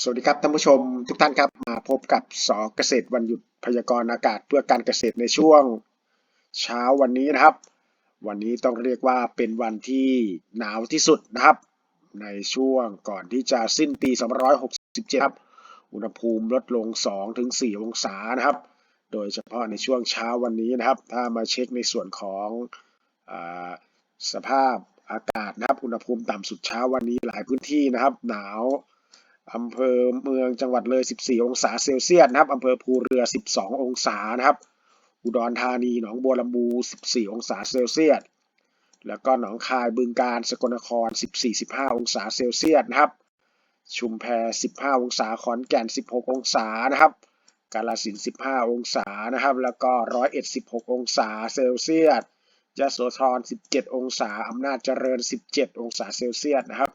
สวัสดีครับท่านผู้ชมทุกท่านครับมาพบกับสอเกษตรวันหยุดพยากรณ์อากาศเพื่อการเกษตรในช่วง เช้าวันนี้นะครับ วันนี้ต้องเรียกว่าเป็นวันที่หนาวที่สุดนะครับ ในช่วงก่อนที่จะสิ้นปี 2567 ครับ อุณหภูมิลดลง 2-4 องศานะครับ โดยเฉพาะในช่วงเช้าวันนี้นะครับ ถ้ามาเช็คในส่วนของอสภาพอากาศนะครับ อุณหภูมิต่ำสุดเช้าวันนี้หลายพื้นที่นะครับ หนาว อำเภอเมืองจังหวัดเลย 14 องศาเซลเซียสนะครับอำเภอภูเรือ 12 องศานะครับ อุดรธานีหนองบัวลำพู14 องศาเซลเซียส แล้วก็หนองคายบึงกาฬสกลนคร 14-15 องศาเซลเซียสนะครับ ชุมแพ 15 องศาขอนแก่น 16 องศานะครับกาฬสิน 15 องศานะครับ แล้วก็ร้อยเอ็ด16 องศาเซลเซียสยโสธร 17 องศาอำนาจเจริญ 17 องศาเซลเซียสนะครับ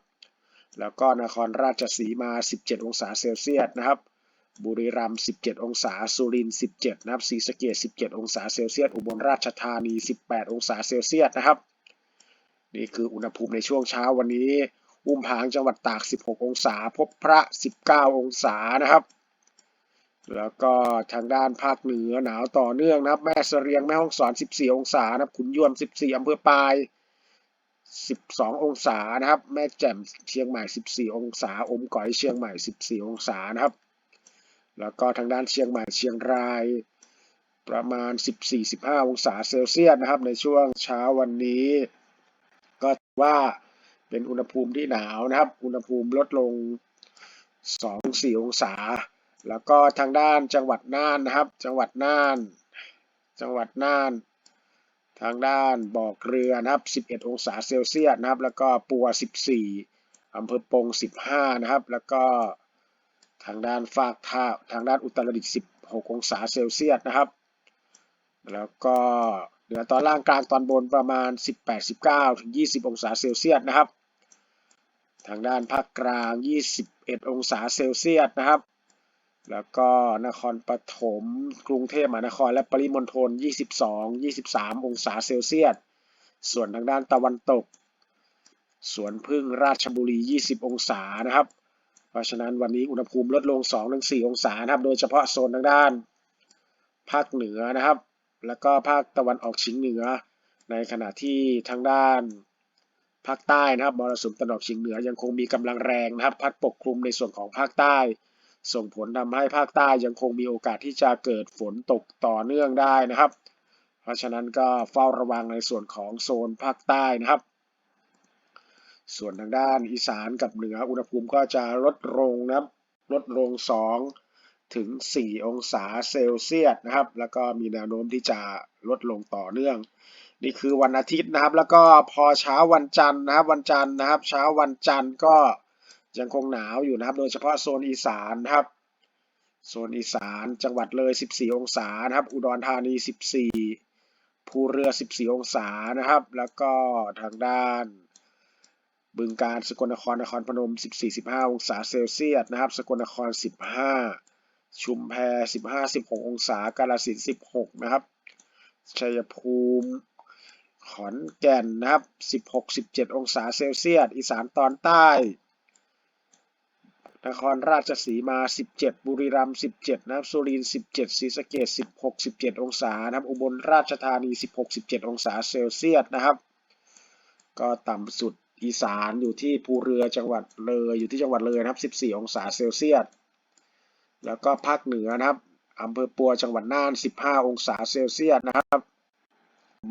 แล้วก็นครราชสีมา 17 องศาเซลเซียสนะครับ บุรีรัมย์17 องศา สุรินทร์17 นะครับ ศรีสะเกษ17 องศาเซลเซียส อุบลราชธานี 18 องศาเซลเซียสนะครับ นี่คืออุณหภูมิในช่วงเช้าวันนี้ อุ้มผางจังหวัดตาก 16 องศา พบพระ 19 องศานะครับ แล้วก็ทางด้านภาคเหนือหนาวต่อเนื่องนะครับ แม่เสรียง แม่ฮ่องสอน 14 องศานะครับ ขุนยวม 14อำเภอปาย 12 องศานะครับ แม่แจ่มเชียงใหม่ 14 องศา อมก๋อยเชียงใหม่ 14 องศานะครับ แล้วก็ทางด้านเชียงใหม่เชียงรายประมาณ 14-15 องศาเซลเซียสนะครับ ในช่วงเช้าวันนี้ ก็ว่าเป็นอุณหภูมิที่หนาวนะครับ อุณหภูมิลดลง 2-4 องศา แล้วก็ทางด้านจังหวัดน่านนะครับ จังหวัดน่าน จังหวัดน่าน ทางด้านบ่อเกลือนะครับ 11 องศาเซลเซียสนะครับ แล้วก็ปัว 14อำเภอปง 15 นะครับ แล้วก็ทางด้านฝากท่าทางด้านอุตรดิตถ์ 16 องศาเซลเซียสนะครับ แล้วก็เหนือตอนล่างกลางตอนบนประมาณ 18-19 ถึง 20 องศาเซลเซียสนะครับ ทางด้านภาคกลาง 21 องศาเซลเซียสนะครับ แล้วก็นครปฐมกรุงเทพมหานครและปริมณฑล 22 23 องศาเซลเซียส ส่วนทางด้านตะวันตก สวนพึ่งราชบุรี 20 องศานะครับ เพราะฉะนั้นวันนี้อุณหภูมิลดลง 2-4 องศานะครับ โดยเฉพาะโซนทางด้าน ภาคเหนือนะครับ แล้วก็ภาคตะวันออกเฉียงเหนือ ในขณะที่ทางด้านภาคใต้นะครับมรสุมตะวันออกเฉียงเหนือยังคงมีกำลังแรงนะครับ พัดปกคลุมในส่วนของภาคใต้ ส่งผลทำให้ภาคใต้ยังคงมีโอกาสที่จะเกิดฝนตกต่อเนื่องได้นะครับ เพราะฉะนั้นก็เฝ้าระวังในส่วนของโซนภาคใต้นะครับ ส่วนทางด้านอีสานกับเหนืออุณหภูมิก็จะลดลงนะครับ ลดลง 2 ถึง 4 องศาเซลเซียสนะครับ แล้วก็มีแนวโน้มที่จะลดลงต่อเนื่อง นี่คือวันอาทิตย์นะครับ แล้วก็พอเช้าวันจันทร์นะครับ วันจันทร์นะครับ เช้าวันจันทร์ก็ ยังคงหนาวอยู่นะครับ โดยเฉพาะโซนอีสานนะครับ โซนอีสานจังหวัดเลย 14 องศานะครับ อุดรธานี 14 ภูเรือ 14 องศานะครับ แล้วก็ทางด้าน บึงกาฬสกลนครนครพนม 14-15 องศาเซลเซียสนะครับ สกลนคร 15 ชุมแพ 15-16 องศากาฬสินธุ์16 นะครับชัยภูมิขอนแก่นนะครับ 16-17 องศาเซลเซียส อีสานตอนใต้ นครราชสีมา 17 บุรีรัมย์ 17 นะครับ สุรินทร์ 17ศรีสะเกษ16 17 องศานะครับ อุบลราชธานี 16 17 องศาเซลเซียสนะครับ ก็ต่ำสุดอีสานอยู่ที่ภูเรือจังหวัดเลย อยู่ที่จังหวัดเลยนะครับ 14 องศาเซลเซียส แล้วก็ภาคเหนือนะครับอำเภอปัวจังหวัดน่าน 15 องศาเซลเซียสนะครับ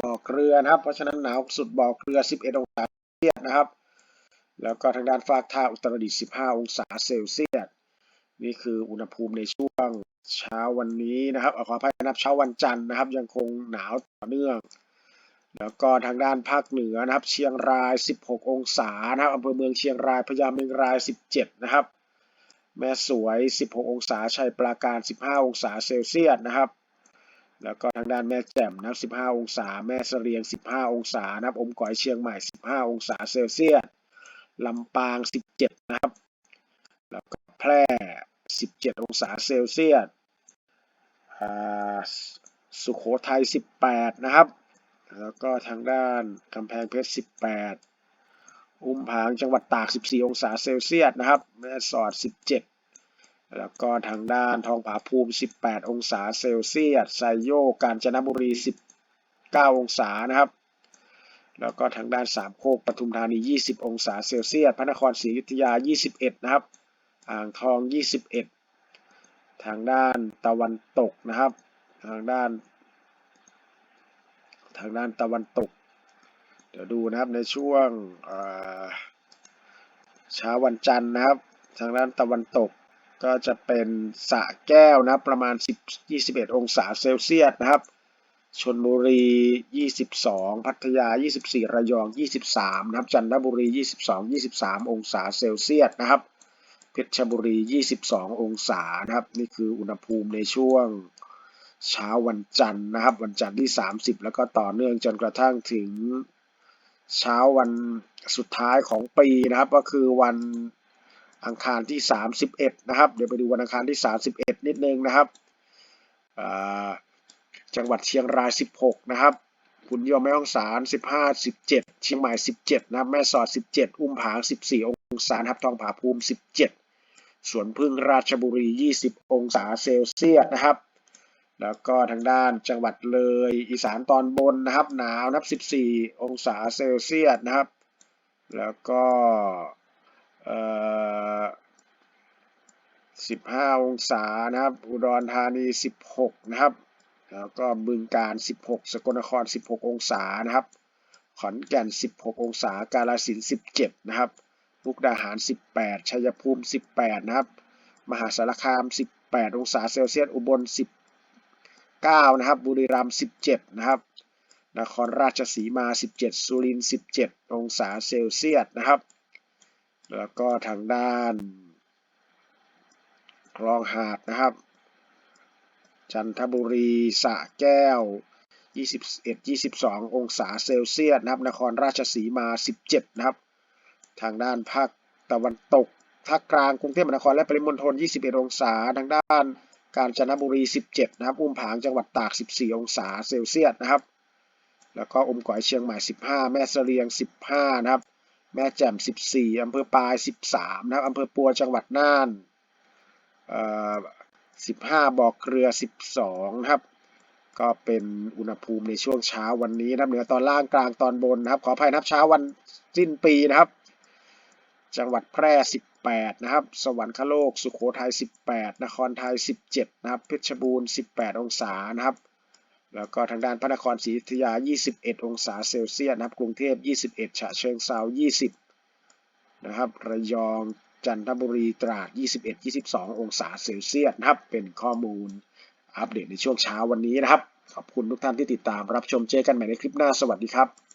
บ่อเกลือนะครับ เพราะฉะนั้นหนาวสุดบ่อเกลือ 11 องศาเซลเซียสนะครับ แล้วก็ทางด้านภาคท่าอุตรดิตถ์ 15 องศาเซลเซียส นี่คืออุณหภูมิในช่วงเช้าวันนี้นะครับขออภัยนะครับเช้าวันจันทร์นะครับ ยังคงหนาวต่อเนื่อง แล้วก็ทางด้านภาคเหนือนะครับ เชียงราย 16 องศานะครับอำเภอเมืองเชียงรายพญาเมงราย 17 นะครับ แม่สวย 16 องศาชัยปราการ 15 องศาเซลเซียสนะครับ แล้วก็ทางด้านแม่แจ่มนะครับ 15 องศา แม่เสรียง 15 องศานะครับอมก๋อยเชียงใหม่ 15 องศาเซลเซียส ลำปาง 17 นะครับ แล้วก็แพร่ 17 องศาเซลเซียสสุโขทัย 18 นะครับ แล้วก็ทางด้านกำแพงเพชร 18 อุ้มผางจังหวัดตาก 14 องศาเซลเซียสนะครับ แม่สอด 17 แล้วก็ทางด้านทองผาภูมิ 18 องศาเซลเซียสไซโยกกาญจนบุรี 19 องศานะครับ แล้วก็ทางด้านสามโคกปทุมธานี 20 องศาเซลเซียส พระนครศรีอยุธยา 21 นะครับ อ่างทอง 21 ทางด้านตะวันตกนะครับ ทางด้าน ทางด้านตะวันตก เดี๋ยวดูนะครับในช่วงเช้าวันจันทร์นะครับ ทางด้านตะวันตกก็จะเป็นสะแก้วนะรประมาณ 10 21 องศาเซลเซียสนะครับ ชลบุรี 22 พัทยา 24 ระยอง 23 นะครับ จันทบุรี 22 23 องศาเซลเซียสนะครับ เพชรบุรี 22 องศานะครับ นี่คืออุณหภูมิในช่วงเช้าวันจันทร์นะครับ วันจันทร์ที่ 30 แล้วก็ต่อเนื่องจนกระทั่งถึงเช้าวันสุดท้ายของปีนะครับ ก็คือวันอังคารที่ 31 นะครับ เดี๋ยวไปดูวันอังคารที่ 31 นิดนึงนะครับอ่า จังหวัดเชียงราย 16 นะครับขุนยอมแม่ฮ่องสาร 15 17 เชียงใหม่ 17 นะแม่สอด 17 อุ้มผาง 14 องศาครับทองผาภูมิ 17 สวนพึ่งราชบุรี 20 องศาเซลเซียสนะครับ แล้วก็ทางด้านจังหวัดเลยอีสานตอนบนนะครับหนาวนับ 14 องศาเซลเซียสนะครับ แล้วก็15 องศานะครับ อุดรธานี 16 นะครับ แล้วก็บึงการ 16 สกลนคร 16 องศานะครับ ขอนแก่น 16 องศา กาฬสินธุ์17 นะครับมุกดาหาร 18 ชัยภูมิ 18 นะครับ มหาสารคาม 18 องศาเซลเซียส อุบล 19 นะครับ บุรีรัมย์ 17 นะครับ นครราชสีมา 17 สุรินทร์ 17 องศาเซลเซียส นะครับ แล้วก็ทางด้านคลองหาดนะครับ จันทบุรีสระแก้ว 21 22 องศาเซลเซียสนะครับ นครราชสีมา 17 นะครับ ทางด้านภาคตะวันตก ภาคกลางกรุงเทพมหานครและปริมณฑล 21 องศา ทางด้านกาญจนบุรี 17 นะครับ อุ้มผางจังหวัดตาก 14 องศาเซลเซียสนะครับ แล้วก็อมก๋อยเชียงใหม่ 15 แม่เสลียง 15 นะครับ แม่แจ่ม 14 อำเภอปาย 13 นะครับ อำเภอปัวจังหวัดน่านอ 15บ่อเกลือ 12นะครับ ก็เป็นอุณหภูมิในช่วงเช้าวันนี้นะครับ เหนือตอนล่างกลางตอนบนนะครับ ขออภัยนะครับเช้าวันสิ้นปีนะครับ จังหวัดแพร่ 18 นะครับ สวรรคโลก สุโขทัย 18 นครไทย 17 นะครับ เพชรบูรณ์ 18 องศานะครับ แล้วก็ทางด้านพระนครศรีอยุธยา 21 องศาเซลเซียสนะครับ กรุงเทพ 21 ฉะเชิงเทรา20 นะครับ ระยอง จันทบุรีตราด 21 22 องศาเซลเซียสนะครับ เป็นข้อมูลอัปเดตในช่วงเช้าวันนี้นะครับ ขอบคุณทุกท่านที่ติดตามรับชมเจอกันใหม่ในคลิปหน้า สวัสดีครับ